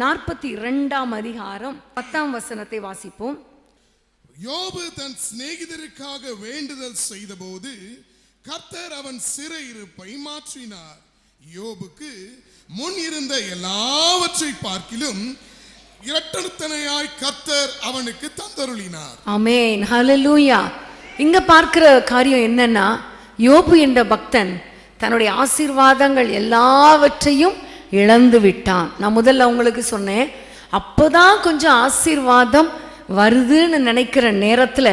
நாற்பத்தி இரண்டாம் அதிகாரம் பத்தாம் வசனத்தை வாசிப்போம். யோபு தன் சிநேகிதருக்காக வேண்டுதல் செய்தபோது கர்த்தர் அவன் சிறையிருப்பை மாற்றினார். யோபுக்கு முன் இருந்த எல்லாவற்றை பார்க்கிலும் இரட்டத்தனையாய் கர்த்தர் அவனுக்கு தந்தருளினார். ஆமென். ஹalleluya. இங்க பார்க்கிற காரியம் என்னன்னா யோபு என்ற பக்தன் தன்னுடைய ஆசீர்வாதங்கள் எல்லாவற்றையும் இழந்து விட்டான். நான் முதல்ல அவங்களுக்கு சொன்னேன் அப்போதான் கொஞ்சம் ஆசீர்வாதம் வருதுன்னு நினைக்கிற நேரத்தில்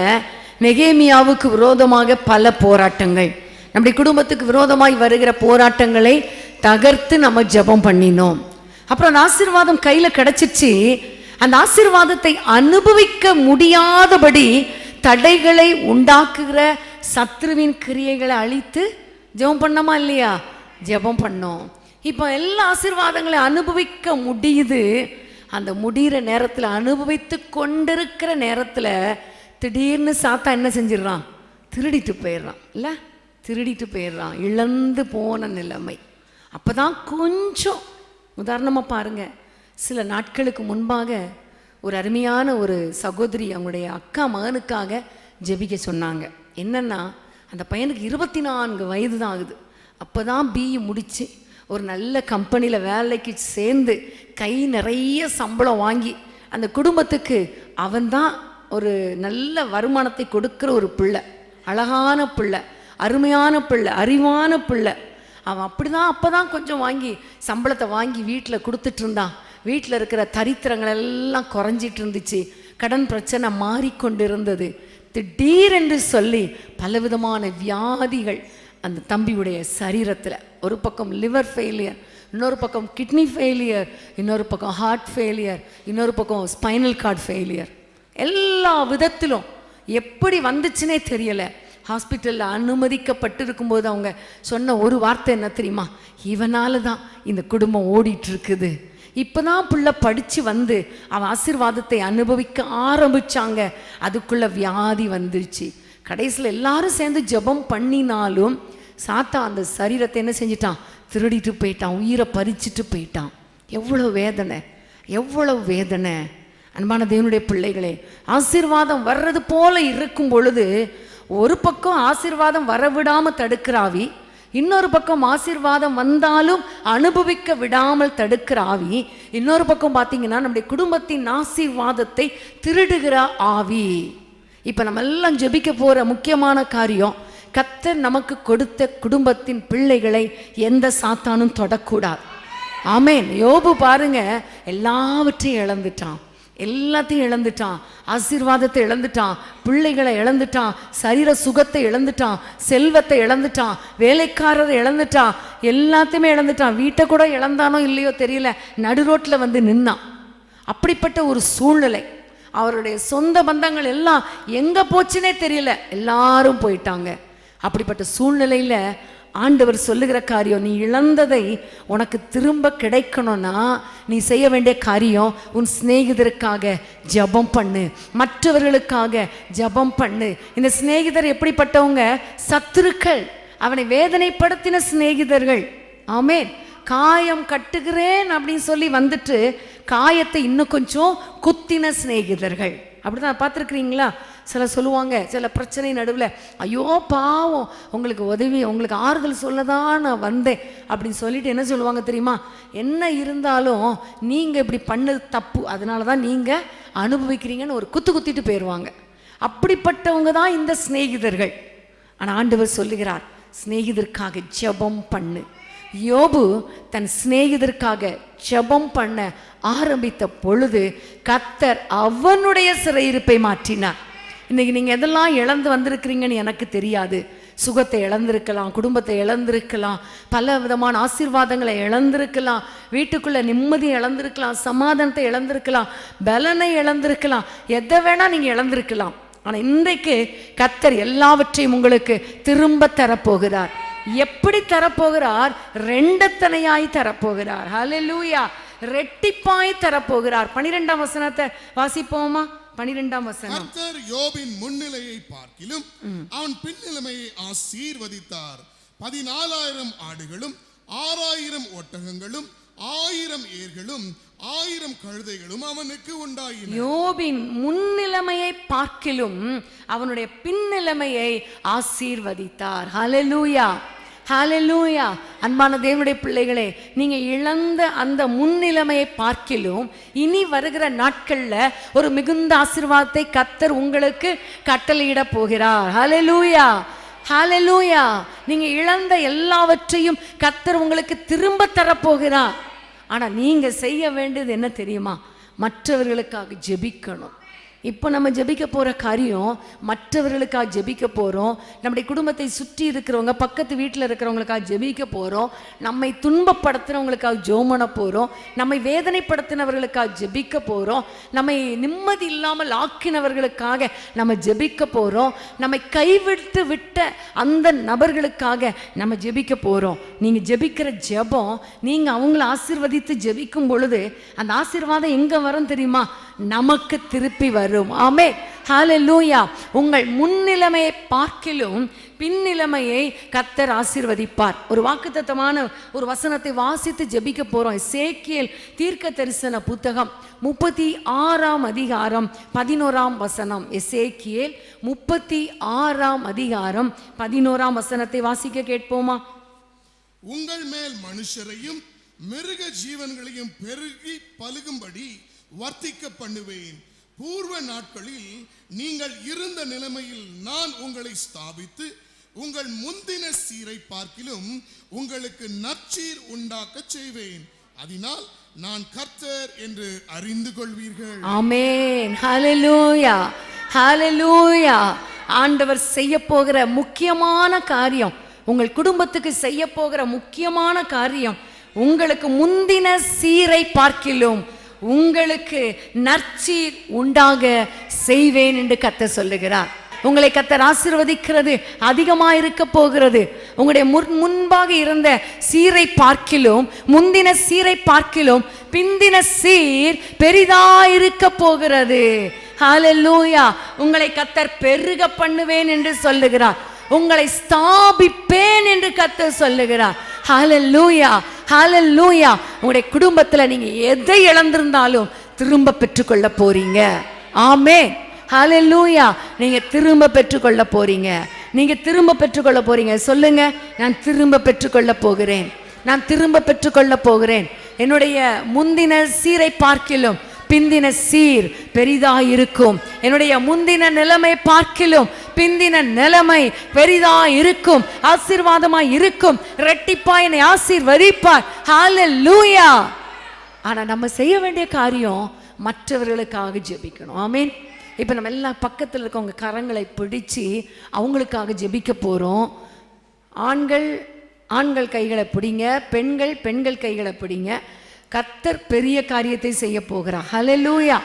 நெகேமியாவுக்கு விரோதமாக பல போராட்டங்கள். நம்முடைய குடும்பத்துக்கு விரோதமாய் வருகிற போராட்டங்களை தகர்த்து நம்ம ஜெபம் பண்ணினோம். அப்புறம் அந்த ஆசீர்வாதம் கையில் கிடச்சிச்சு. அந்த ஆசீர்வாதத்தை அனுபவிக்க முடியாதபடி தடைகளை உண்டாக்குகிற சத்ருவின் கிரியைகளை அழித்து ஜெபம் பண்ணோமா இல்லையா? ஜெபம் பண்ணோம். இப்போ எல்லா ஆசீர்வாதங்களையும் அனுபவிக்க முடியுது. அந்த முடிகிற நேரத்தில் அனுபவித்து கொண்டிருக்கிற நேரத்தில் திடீர்னு சாத்தா என்ன செஞ்சிடுறான்? திருடிட்டு போயிடுறான். இல்லை? திருடிட்டு போயிடுறான். இழந்து போன நிலைமை. அப்பதான் கொஞ்சம் உதாரணமாக பாருங்கள் சில நாட்களுக்கு முன்பாக ஒரு அருமையான ஒரு சகோதரி அவங்களுடைய அக்கா மகனுக்காக ஜெபிக்க சொன்னாங்க. என்னன்னா அந்த பையனுக்கு இருபத்தி நான்கு வயது தான் ஆகுது. அப்போ தான் பிஇ முடித்து ஒரு நல்ல கம்பெனியில் வேலைக்கு சேர்ந்து கை நிறைய சம்பளம் வாங்கி அந்த குடும்பத்துக்கு அவன்தான் ஒரு நல்ல வருமானத்தை கொடுக்குற ஒரு பிள்ளை. அழகான பிள்ளை அருமையான பிள்ளை அறிவான பிள்ளை. அவன் அப்படிதான் அப்பதான் கொஞ்சம் வாங்கி சம்பளத்தை வாங்கி வீட்டில் கொடுத்துட்டு இருந்தான். வீட்டில் இருக்கிற தரித்திரங்கள் எல்லாம் குறைஞ்சிட்டு இருந்துச்சு. கடன் பிரச்சனை மாறிக்கொண்டு இருந்தது திடீரென்று சொல்லி பலவிதமான வியாதிகள் அந்த தம்பியுடைய சரீரத்தில். ஒரு பக்கம் லிவர் ஃபெயிலியர் இன்னொரு பக்கம் கிட்னி ஃபெயிலியர் இன்னொரு பக்கம் ஹார்ட் ஃபெயிலியர் இன்னொரு பக்கம் ஸ்பைனல் கார்டு ஃபெயிலியர் எல்லா விதத்திலும் எப்படி வந்துச்சுனே தெரியல. ஹாஸ்பிட்டலில் அனுமதிக்கப்பட்டு இருக்கும்போது அவங்க சொன்ன ஒரு வார்த்தை என்ன தெரியுமா? இவனால தான் இந்த குடும்பம் ஓடிட்டு இருக்குது இப்பதான் பிள்ளை படிச்சு வந்து அவன் ஆசீர்வாதத்தை அனுபவிக்க ஆரம்பிச்சாங்க. அதுக்குள்ள வியாதி வந்துருச்சு. கடைசியில் எல்லாரும் சேர்ந்து ஜெபம் பண்ணினாலும் சாத்தா அந்த சரீரத்தை என்ன செஞ்சிட்டான்? திருடிட்டு போயிட்டான் உயிரை பறிச்சுட்டு போயிட்டான். எவ்வளவு வேதனை எவ்வளவு வேதனை. அன்பான தேவனுடைய பிள்ளைகளே ஆசீர்வாதம் வர்றது போல இருக்கும் பொழுது ஒரு பக்கம் ஆசீர்வாதம் வரவிடாமல் தடுக்கிற ஆவி இன்னொரு பக்கம் ஆசீர்வாதம் வந்தாலும் அனுபவிக்க விடாமல் தடுக்கிற ஆவி இன்னொரு பக்கம் பார்த்தீங்கன்னா நம்முடைய குடும்பத்தின் ஆசீர்வாதத்தை திருடுகிற ஆவி. இப்போ நம்ம எல்லாம் ஜெபிக்க போகிற முக்கியமான காரியம் கத்தர் நமக்கு கொடுத்த குடும்பத்தின் பிள்ளைகளை எந்த சாத்தானும் தொடக்கூடாது. ஆமேன். யோபு பாருங்க எல்லாவற்றையும் இழந்துட்டான். எல்லாத்தையும் இழந்துட்டான். ஆசீர்வாதத்தை இழந்துட்டான். பிள்ளைகளை இழந்துட்டான். சரீர சுகத்தை இழந்துட்டான். செல்வத்தை இழந்துட்டான். வேலைக்காரரை இழந்துட்டான். எல்லாத்தையுமே இழந்துட்டான். வீட்டை கூட இழந்தானோ இல்லையோ தெரியல. நடு ரோட்டில் வந்து நின்னான். அப்படிப்பட்ட ஒரு சூழ்நிலை. அவருடைய சொந்த பந்தங்கள் எல்லாம் எங்க போச்சுன்னே தெரியல. எல்லாரும் போயிட்டாங்க. அப்படிப்பட்ட சூழ்நிலையில ஆண்டவர் சொல்லுகிற காரியம் நீ இழந்ததை உனக்கு திரும்ப கிடைக்கணும்னா நீ செய்ய வேண்டிய காரியம் உன் சிநேகிதருக்காக ஜெபம் பண்ணு. மற்றவர்களுக்காக ஜெபம் பண்ணு. இந்த சிநேகிதர் எப்படிப்பட்டவங்க? சத்துருக்கள். அவனை வேதனைப்படுத்தின சிநேகிதர்கள். ஆமேன். காயம் கட்டுகிறேன் அப்படின்னு சொல்லி வந்துட்டு காயத்தை இன்னும் கொஞ்சம் குத்தின சிநேகிதர்கள். அப்படிதான் பார்த்துருக்குறீங்களா? சில சொல்லுவாங்க சில பிரச்சனை நடுவில் ஐயோ பாவம் உங்களுக்கு உதவி உங்களுக்கு ஆறுதல் சொல்ல தான் நான் வந்தேன். அப்படின்னு சொல்லிட்டு என்ன சொல்லுவாங்க தெரியுமா? என்ன இருந்தாலும் நீங்கள் இப்படி பண்ணது தப்பு அதனால தான் நீங்கள் அனுபவிக்கிறீங்கன்னு ஒரு குத்து குத்திட்டு போயிடுவாங்க அப்படிப்பட்டவங்க தான் இந்த சிநேகிதர்கள். ஆனால் ஆண்டவர் சொல்லுகிறார் சிநேகிதருக்காக ஜெபம் பண்ணு. யோபு தன் சிநேகிதருக்காக ஜெபம் பண்ண ஆரம்பித்த பொழுது கத்தர் அவனுடைய சிறையிருப்பை மாற்றினார். இன்னைக்கு நீங்க எதெல்லாம் இழந்து வந்திருக்கிறீங்கன்னு எனக்கு தெரியாது. சுகத்தை இழந்திருக்கலாம் குடும்பத்தை இழந்திருக்கலாம் பல விதமான ஆசீர்வாதங்களை இழந்திருக்கலாம் வீட்டுக்குள்ள நிம்மதி இழந்திருக்கலாம் சமாதானத்தை இழந்திருக்கலாம் பலனை இழந்திருக்கலாம் எதை வேணா நீங்க இழந்திருக்கலாம். ஆனா இன்றைக்கு கத்தர் எல்லாவற்றையும் உங்களுக்கு திரும்ப தரப்போகிறார். எப்படி தரப்போகிறார்? ரெண்டத்தனையாய் தரப்போகிறார். ஹalleluya ரெட்டிப்பாய் தரப்போகிறார். பனிரெண்டாம் வசனத்தை வாசிப்போமா? பனிரெண்டாம் வசனம். கர்த்தர் யோபின் முன்னிலையை பார்க்கிலும் அவன் பின்னிலைமையை ஆசீர்வதித்தார். பதினாலாயிரம் ஆடுகளும் ஆறாயிரம் ஒட்டகங்களும் ஆயிரம் ஏர்களும் ஆயிரம் கழுதைகளும் அவனுக்கு உண்டாயின. யோபின் முன்னிலைமையை பார்க்கிலும் அவனுடைய பின்னிலைமையை ஆசீர்வதித்தார். ஹalleluya ஹalleluya. அன்பான தேவனுடைய பிள்ளைகளே நீங்கள் இழந்த அந்த முன்னிலைமையை பார்க்கிலும் இனி வருகிற நாட்கள்ல ஒரு மிகுந்த ஆசிர்வாதத்தை கத்தர் உங்களுக்கு கட்டளையிட போகிறார். ஹாலெலூயா ஹாலெலூயா நீங்கள் இழந்த எல்லாவற்றையும் கத்தர் உங்களுக்கு திரும்ப தரப்போகிறார் ஆனா நீங்கள் செய்ய வேண்டியது என்ன தெரியுமா? மற்றவர்களுக்காக ஜெபிக்கணும். இப்போ நம்ம ஜெபிக்க போகிற காரியம் மற்றவர்களுக்காக ஜெபிக்க போகிறோம் நம்முடைய குடும்பத்தை சுற்றி இருக்கிறவங்க பக்கத்து வீட்டில் இருக்கிறவங்களுக்காக ஜெபிக்க போகிறோம் நம்மை துன்பப்படுத்துறவங்களுக்காக ஜோமன போகிறோம் நம்மை வேதனைப்படுத்தினவர்களுக்காக ஜெபிக்க போகிறோம் நம்மை நிம்மதி இல்லாமல் ஆக்கினவர்களுக்காக நம்ம ஜெபிக்க போகிறோம் நம்மை கைவிட்டு விட்ட அந்த நபர்களுக்காக நம்ம ஜெபிக்க போகிறோம் நீங்கள் ஜெபிக்கிற ஜெபம் நீங்கள் அவங்கள ஆசிர்வதித்து ஜெபிக்கும் பொழுது அந்த ஆசீர்வாதம் எங்கே வரும் தெரியுமா? நமக்கு திருப்பி வரும். ஆமே ஹalleluya. உங்கள் முன்னிலைமையை பார்க்கிலும் பின்னிலைமையை கத்தர் ஆசீர்வதிப்பார். ஒரு வாக்குத்தத்தமான ஒரு வசனத்தை வாசித்து ஜெபிக்க போறோம். சேக்கியல் தீர்க்க தரிசன புத்தகம் முப்பத்தி ஆறாம் அதிகாரம் பதினோராம் வசனம். எசேக்கியேல் முப்பத்தி ஆறாம் அதிகாரம் பதினோராம் வசனத்தை வாசிக்க கேட்போமா? உங்கள் மேல் மனுஷரையும் மிருக ஜீவன்களையும் பெருகி பழுகும்படி வர்த்திக்க பண்ணுவேன். பூர்வ நாட்களில் நீங்கள் இருந்த நிலைமையில் நான் உங்களை ஸ்தாபித்து உங்கள் முந்தின சீரை பார்க்கிலும் உங்களுக்கு நற்சீர் உண்டாக்கச் செய்வேன். அதனால் நான் கர்த்தர் என்று அறிந்து கொள்வீர்கள். ஆமேன். ஹalleluya. ஹalleluya. ஆண்டவர் செய்ய போகிற முக்கியமான காரியம் உங்கள் குடும்பத்துக்கு செய்ய போகிற முக்கியமான காரியம் உங்களுக்கு முந்தின சீரை பார்க்கிலும் உங்களுக்கு நற்சீர் உண்டாக செய்வேன் என்று கத்த சொல்லுகிறார். உங்களை கத்தர் ஆசீர்வதிக்கிறது அதிகமா இருக்க போகிறது. உங்களுடைய முன் முன்பாக இருந்த சீரை பார்க்கிலும் முந்தின சீரை பார்க்கிலும் பிந்தின சீர் பெரிதா இருக்க போகிறது. ஹalleluya உங்களை கத்தர் பெருக பண்ணுவேன் என்று சொல்லுகிறார். உங்களை ஸ்தாபிப்பேன் என்று கத்தர் சொல்லுகிறார். ஹாலல் லூயா உங்களுடைய குடும்பத்தில் நீங்கள் எதை இழந்திருந்தாலும் திரும்ப பெற்றுக்கொள்ள போறீங்க. ஹாலில் லூயா நீங்கள் திரும்ப பெற்றுக்கொள்ள போறீங்க. நீங்கள் திரும்ப பெற்றுக்கொள்ள போறீங்க. சொல்லுங்க நான் திரும்ப பெற்றுக்கொள்ள போகிறேன். நான் திரும்ப பெற்றுக்கொள்ள போகிறேன். என்னுடைய முந்தின சீரை பார்க்கிலும் பிந்தின சீர் பெரிதா இருக்கும் என்னுடைய முந்தின நிலைமை பார்க்கிலும் பிந்தின நிலைமை பெரிதா இருக்கும் ஆசீர்வாதமா இருக்கும். ரெட்டிப்பா என்னை ஆசீர்வதிப்பார். லூயா ஆனா நம்ம செய்ய வேண்டிய காரியம் மற்றவர்களுக்காக ஜெபிக்கணும். ஆமீன் இப்போ நம்ம எல்லாம் பக்கத்தில் இருக்கவங்க கரங்களை பிடிச்சு அவங்களுக்காக ஜெபிக்க போகிறோம் ஆண்கள் ஆண்கள் கைகளை பிடிங்க. பெண்கள் பெண்கள் கைகளை பிடிங்க. கத்தர் பெரிய காரியத்தை செய்ய போகிறார். ஹலலூயா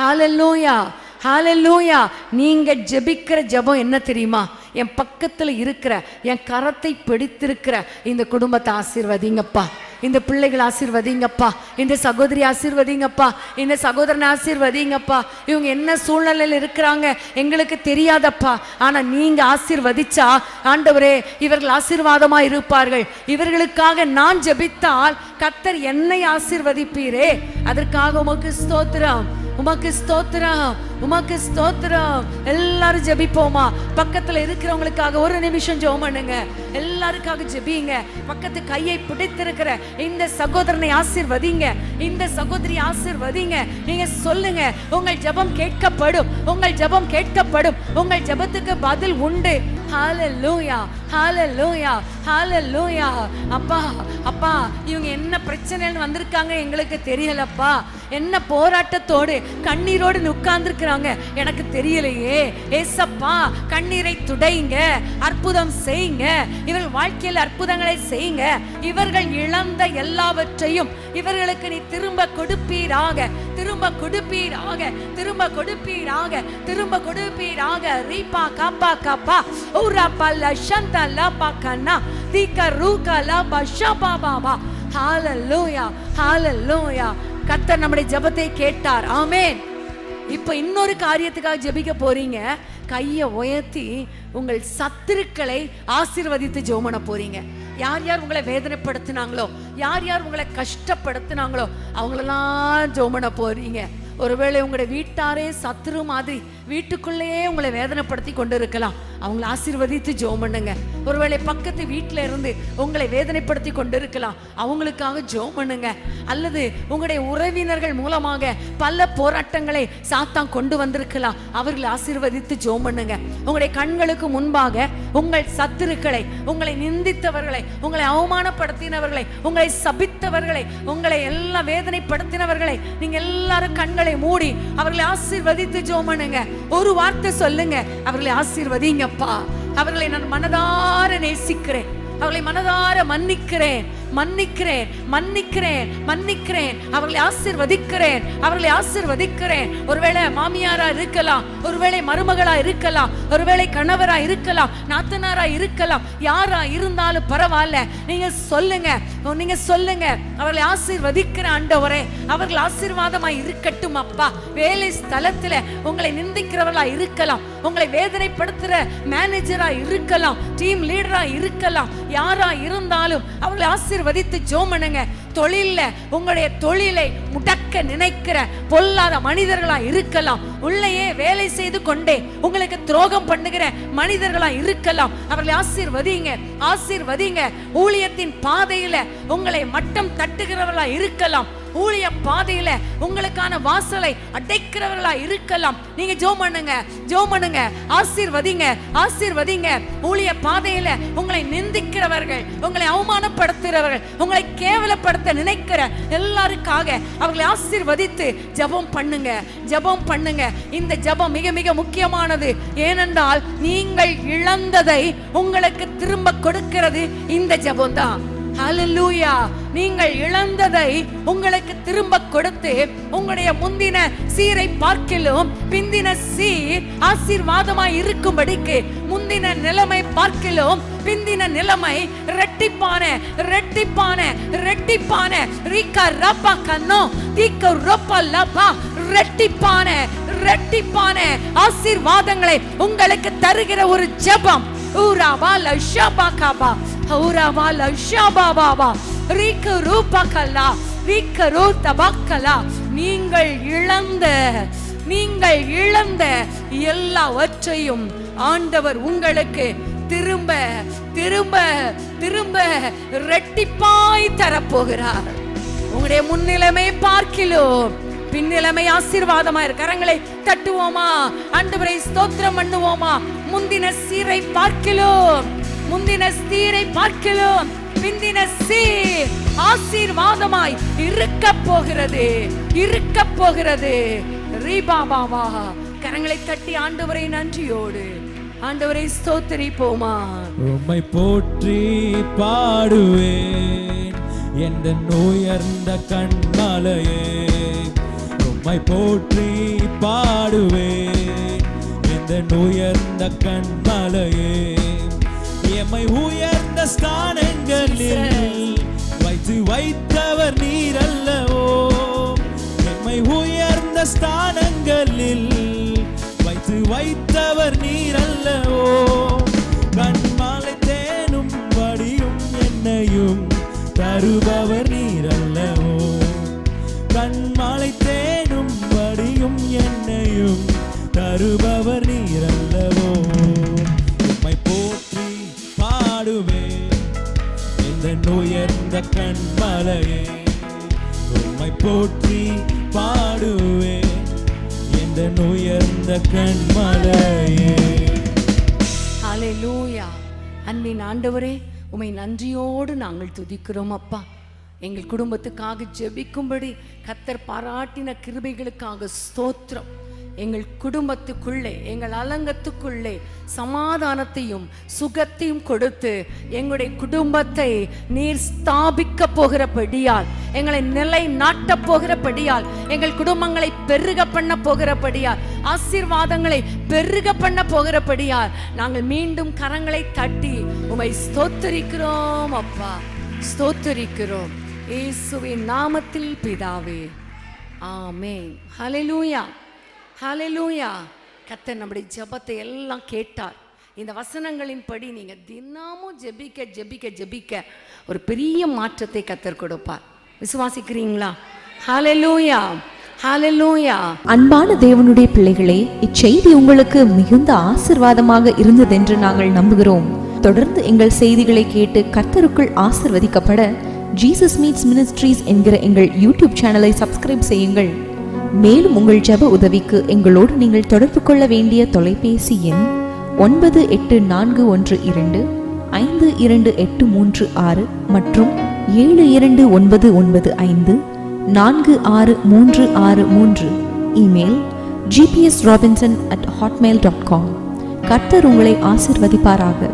ஹலலூயா ஹாலலூயா நீங்க ஜெபிக்கிற ஜெபம் என்ன தெரியுமா? என் பக்கத்துல இருக்கிற என் கரத்தை பிடித்திருக்கிற இந்த குடும்பத்தை ஆசீர்வதிங்கப்பா. இந்த பிள்ளைகள் ஆசீர்வதிங்கப்பா. இந்த சகோதரி ஆசீர்வதிங்கப்பா. இந்த சகோதரனை ஆசீர்வதிங்கப்பா. இவங்க என்ன சூழ்நிலையில் இருக்கிறாங்க எங்களுக்கு தெரியாதப்பா. ஆனால் நீங்கள் ஆசீர்வதிச்சா ஆண்டவரே இவர்கள் ஆசீர்வாதமாக இருப்பார்கள். இவர்களுக்காக நான் ஜெபித்தால் கத்தர் என்னை ஆசீர்வதிப்பீரே. அதற்காக உமக்கு ஸ்தோத்திரம். உமக்கு ஸ்தோத்திரம் உமக்கு ஸ்தோத்திரம். எல்லாரும் ஜெபிப்போமா? பக்கத்துல இருக்கிறவங்களுக்காக ஒரு நிமிஷம் ஜெபம் பண்ணுங்க. எல்லாருக்காக ஜெபிங்க. பக்கத்து கையை பிடித்திருக்கிற இந்த சகோதரனை ஆசிர்வதிங்க. இந்த சகோதரி ஆசிர்வதிங்க. நீங்க சொல்லுங்க உங்கள் ஜெபம் கேட்கப்படும். உங்கள் ஜெபம் கேட்கப்படும். உங்கள் ஜெபத்துக்கு பதில் உண்டு. ஹாலலூயா ஹாலலூயா ஹாலலூயா அப்பா அப்பா இவங்க என்ன பிரச்சனைன்னு வந்திருக்காங்க எங்களுக்கு தெரியலப்பா. என்ன போராட்டத்தோடு கண்ணீரோடு உட்கார்ந்துருக்கிறாங்க எனக்கு தெரியலையே. ஏசப்பா கண்ணீரை துடைங்க அற்புதம் செய்யுங்க. இவர்கள் வாழ்க்கையில் அற்புதங்களை செய்யுங்க. இவர்கள் இழந்த எல்லாவற்றையும் இவர்களுக்கு நீ திரும்ப கொடுப்பீராக. திரும்ப கொடுப்பீராக திரும்ப கொடுப்பீராக திரும்ப கொடுப்பீராக. ரீபா காப்பா காப்பா. ஊரா பல்ல சந்த லாபா கண்ணா. தீக்க ரூகா லாபா ஷபா பாபா ஹால ஹalleluya கர்த்தர் நம்முடைய ஜெபத்தை கேட்டார். ஆமேன். இப்போ இன்னொரு காரியத்துக்காக ஜெபிக்க போறீங்க. கையை உயர்த்தி உங்கள் சத்துருக்களை ஆசிர்வதித்து ஜோமன போறீங்க. யார் யார் உங்களை வேதனைப்படுத்தினாங்களோ யார் யார் உங்களை கஷ்டப்படுத்தினாங்களோ அவங்களெல்லாம் ஜோமன போறீங்க. ஒருவேளை உங்களுடைய வீட்டாரே சத்துரு மாதிரி வீட்டுக்குள்ளேயே உங்களை வேதனைப்படுத்தி கொண்டு இருக்கலாம் அவங்கள ஆசீர்வதித்து ஜோம் பண்ணுங்க. ஒருவேளை பக்கத்து வீட்டில் இருந்து உங்களை வேதனைப்படுத்தி கொண்டு இருக்கலாம் அவங்களுக்காக ஜோம் பண்ணுங்க. அல்லது உங்களுடைய உறவினர்கள் மூலமாக பல போராட்டங்களை சாத்தான் கொண்டு வந்திருக்கலாம். அவர்களை ஆசீர்வதித்து ஜோம் பண்ணுங்க. உங்களுடைய கண்களுக்கு முன்பாக உங்கள் சத்துருக்களை உங்களை நிந்தித்தவர்களை உங்களை அவமானப்படுத்தினவர்களை உங்களை சபித்தவர்களை உங்களை எல்லாம் வேதனைப்படுத்தினவர்களை நீங்க எல்லாரும் கண்களை மூடி அவர்களை ஆசீர்வதித்து ஜோம் பண்ணுங்க. ஒரு வார்த்தை சொல்லுங்க. அவர்களை ஆசீர்வதிங்கப்பா. அவர்களை நான் மனதார நேசிக்கிறேன். அவர்களை மனதார மன்னிக்கிறேன். மன்னிக்கிறேன் மன்னிக்கிறேன் மன்னிக்கிறேன். அவர்களை ஆசிர்வதிக்கிறேன் அவர்களை ஆசிர்வதிக்கிறேன். ஒருவேளை மாமியாரா இருக்கலாம் ஒருவேளை மருமகளா இருக்கலாம் ஒருவேளை கணவரா இருக்கலாம் நாத்தனாரா இருக்கலாம் யாரா இருந்தாலும் பரவாயில்ல. நீங்க சொல்லுங்க நீங்க சொல்லுங்க. அவர்களை ஆசீர்வதிக்கிற ஆண்டவரே அவர்கள் ஆசீர்வாதமாய் இருக்கட்டும் அப்பா. வேலை ஸ்தலத்துல உங்களை நிந்திக்கிறவர்களா இருக்கலாம் உங்களை வேதனைப்படுத்துற மேனேஜரா இருக்கலாம் டீம் லீடரா இருக்கலாம் யாரா இருந்தாலும் அவர்களை ஆசிர்வதித்து ஜோமனுங்க. தொழில உங்களுடைய தொழிலை முடக்க நினைக்கிற பொல்லாத மனிதர்களா இருக்கலாம். உள்ளேயே வேலை செய்து கொண்டே உங்களுக்கு துரோகம் பண்ணுகிற மனிதர்களா இருக்கலாம். அவர்களை ஆசீர்வதிங்க ஆசீர்வதிங்க. ஊழியத்தின் பாதையில உங்களை மட்டம் தட்டுகிறவர்களா இருக்கலாம். ஊழிய பாதையில உங்களுக்கான வாசலை அடைக்கிறவர்களா இருக்கலாம். நீங்க ஜோ பண்ணுங்க ஜோ பண்ணுங்க. ஆசீர்வதிங்க ஆசீர்வதிங்க. ஊழிய பாதையில உங்களை நிந்திக்கிறவர்கள் உங்களை அவமானப்படுத்துகிறவர்கள் உங்களை கேவலப்படுத்த நினைக்கிற எல்லாருக்காக அவர்களை ஆசீர்வதித்து ஜெபம் பண்ணுங்க ஜெபம் பண்ணுங்க. இந்த ஜெபம் மிக மிக முக்கியமானது. ஏனென்றால் நீங்கள் இழந்ததை உங்களுக்கு திரும்ப கொடுக்கிறது இந்த ஜெபம் தான். ஹalleluya நீங்கள் இழந்ததை உங்களுக்கு திரும்ப கொடுத்து உங்களுடைய முந்தின சீரை பார்க்கிலும் பிந்தின சீர் ஆசீர்வாதமாய் இருக்கும்படிக்கு முந்தின நிலைமை பார்க்கிலும் பிந்தின நிலைமை ரெட்டிப்பான ரெட்டிப்பான ரெட்டிப்பான ரீகா ரப்பா கண்ணோ தீக்க ரொப்பா லப்பா. ரெட்டிப்பான ரெட்டிப்பான ஆசீர்வாதங்களை உங்களுக்கு தருகிற ஒரு ஜெபம். ஊராவா லஷபா காபா. ஊராவா லஷபா ரீக்கு ரூபகல்லா ரீக்க ரூ நீங்கள் இழந்த நீங்கள் இழந்த எல்லாவற்றையும் ஆண்டவர் உங்களுக்கு திரும்ப திரும்ப திரும்ப ரெட்டிப்பாய் தரப்போகிறார் உங்களுடைய முன்னிலைமை பார்க்கிலும் பின்னிலைமை ஆசீர்வாதமா இருக்கு கரங்களை தட்டுவோமா ஆண்டவரை ஸ்தோத்திரம் பண்ணுவோமா முந்தின சீரை பார்க்கிலும் முந்தின சீரை பார்க்கலாம். பிந்தின சீர் ஆசீர்வாதமாய் இருக்க போகிறது. இருக்க போகிறது. ரீபாபாவா கரங்களை தட்டி ஆண்டவரை நன்றியோடு. ஆண்டவரை ஸ்தோத்திரிப்போமா உம்மை போற்றி பாடுவேன். எந்த நோயர்ந்த கண்மலையே உம்மை போற்றி பாடுவேன். எந்த நோயர்ந்த கண்மலையே எம்மை உயர்ந்த ஸ்தானங்களில் வைத்து வைத்தவர் நீர் அல்லவோ எம்மை உயர்ந்த ஸ்தானங்களில் வைத்து வைத்தவர் நீர் அல்லவோ கண்மாலை தேனும் படியும் என்னையும் தருபவர் நீர் அல்லவோ கண்மாலை தேனும் படியும் என்னையும் தருபவர் போற்றி பாடுவே. இந்த உயர்ந்த கண்மலையே. லூயா அன்பின் ஆண்டவரே உமை நன்றியோடு நாங்கள் துதிக்கிறோம் அப்பா. எங்கள் குடும்பத்துக்காக ஜெபிக்கும்படி கத்தர் பாராட்டின கிருபைகளுக்காக ஸ்தோத்திரம். எங்கள் குடும்பத்துக்குள்ளே எங்கள் அலங்கத்துக்குள்ளே சமாதானத்தையும் சுகத்தையும் கொடுத்து எங்களுடைய குடும்பத்தை நீர் ஸ்தாபிக்க போகிறபடியால் எங்களை நிலை நாட்டப் போகிறபடியால் எங்கள் குடும்பங்களை பெருக பண்ண போகிறபடியால் ஆசீர்வாதங்களை பெருக பண்ண போகிறபடியால் நாங்கள் மீண்டும் கரங்களை தட்டி உமை ஸ்தோத்தரிக்கிறோம் அப்பா. ஸ்தோத்தரிக்கிறோம். இயேசுவின் நாமத்தில் பிதாவே. ஆமே ஹலெலூயா ஹalleluya. கத்தர் நம்முடைய ஜெபத்தை எல்லாம் கேட்டார். இந்த வசனங்களின் படி நீங்கள் தினமும் ஜெபிக்க ஜெபிக்க ஜெபிக்க ஒரு பெரிய மாற்றத்தை கத்தர் கொடுப்பார். விசுவாசிக்கிறீங்களா? ஹalleluya ஹalleluya. அன்பான தேவனுடைய பிள்ளைகளே இச்செய்தி உங்களுக்கு மிகுந்த ஆசிர்வாதமாக இருந்ததென்று நாங்கள் நம்புகிறோம். தொடர்ந்து எங்கள் செய்திகளை கேட்டு கர்த்தருக்குள் ஆசிர்வதிக்கப்பட ஜீசஸ் மீட்ஸ் மினிஸ்ட்ரீஸ் என்கிற எங்கள் யூடியூப் சேனலை சப்ஸ்கிரைப் செய்யுங்கள். மேலும் உங்கள் ஜெப உதவிக்கு எங்களோடு நீங்கள் தொடர்பு கொள்ள வேண்டிய தொலைபேசி எண் ஒன்பது எட்டு நான்கு ஒன்று இரண்டு ஐந்து இரண்டு எட்டு மூன்று ஆறு மற்றும் ஏழு இரண்டு ஒன்பது ஒன்பது ஐந்து நான்கு ஆறு மூன்று ஆறு மூன்று. Email GPS Robinson at hotmail dot com கர்த்தர் உங்களை ஆசிர்வதிப்பாராக.